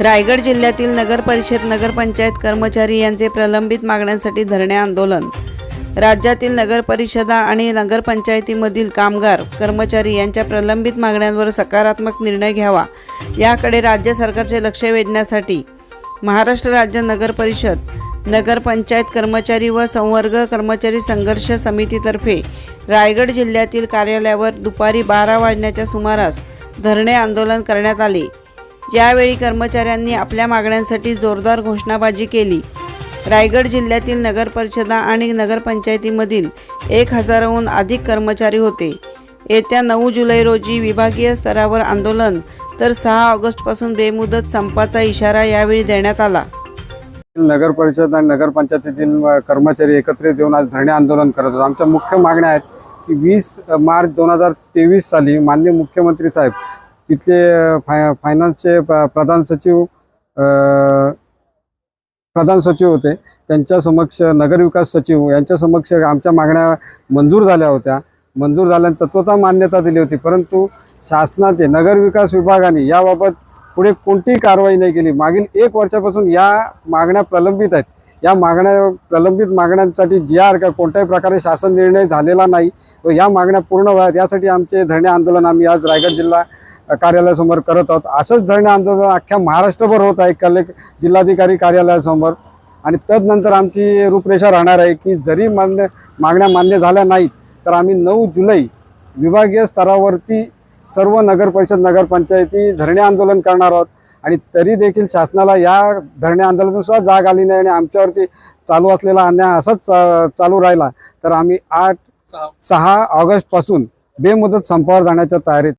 रायगड जिल्ह्यातील नगर परिषद नगरपंचायत कर्मचारी यांचे प्रलंबित मागण्यांसाठी धरणे आंदोलन. राज्यातील नगर परिषदा आणि नगरपंचायतीमधील कामगार कर्मचारी यांच्या प्रलंबित मागण्यांवर सकारात्मक निर्णय घ्यावा. याकडे राज्य सरकारचे लक्ष वेधण्यासाठी महाराष्ट्र राज्य नगर परिषद नगरपंचायत कर्मचारी व संवर्ग कर्मचारी संघर्ष समितीतर्फे रायगड जिल्ह्यातील कार्यालयावर दुपारी बारा वाजण्याच्या सुमारास धरणे आंदोलन करण्यात आले. यावेळी कर्मचाऱ्यांनी आपल्या मागण्यांसाठी जोरदार घोषणाबाजी केली. रायगड जिल्ह्यातील नगरपरिषदा आणि नगरपंचायतीमधील एक हजाराहून अधिक कर्मचारी होते. येत्या नऊ जुलै रोजी विभागीय स्तरावर आंदोलन तर सहा ऑगस्टपासून बेमुदत संपाचा इशारा यावेळी देण्यात आला. नगर परिषद आणि नगरपंचायतीतील कर्मचारी एकत्रित येऊन आज धरणे आंदोलन करत होते. आमच्या मुख्य मागण्या आहेत की वीस मार्च दोन हजार तेवीस साली माननीय मुख्यमंत्री साहेब तिथले फाय फायनान्सचे प्र प्रधान सचिव प्रधान सचिव होते. त्यांच्या समक्ष नगरविकास सचिव यांच्या समक्ष आमच्या मागण्या मंजूर झाल्या होत्या. मंजूर झाल्याने तत्वता मान्यता दिली होती. परंतु शासनाचे नगरविकास विभागाने याबाबत पुढे कोणतीही कारवाई नाही केली. मागील एक वर्षापासून या मागण्या प्रलंबित आहेत. या मागण्या प्रलंबित मागण्यांसाठी जी आर का कोणत्याही प्रकारे शासन निर्णय झालेला नाही व या मागण्या पूर्ण व्हाव्यात यासाठी आमचे धरणे आंदोलन आम्ही आज रायगड जिल्हा कार्यालयासमोर करत आहोत. असंच धरणे आंदोलन अख्ख्या महाराष्ट्रभर होत आहे. कलेक्ट जिल्हाधिकारी कार्यालयासमोर. आणि तदनंतर आमची रूपरेषा राहणार आहे की जरी मान्य मागण्या मान्य झाल्या नाहीत तर आम्ही नऊ जुलै विभागीय स्तरावरती सर्व नगर परिषद नगरपंचायती धरणे आंदोलन करणार आहोत. आणि तरी देखील शासनाला या धरणे आंदोलनातून सुद्धा जाग आली नाही आणि आमच्यावरती चालू असलेला अन्याय असाच चालू राहिला. तर आम्ही आठ सहा ऑगस्टपासून बेमुदत संपावर जाण्याच्या तयारीत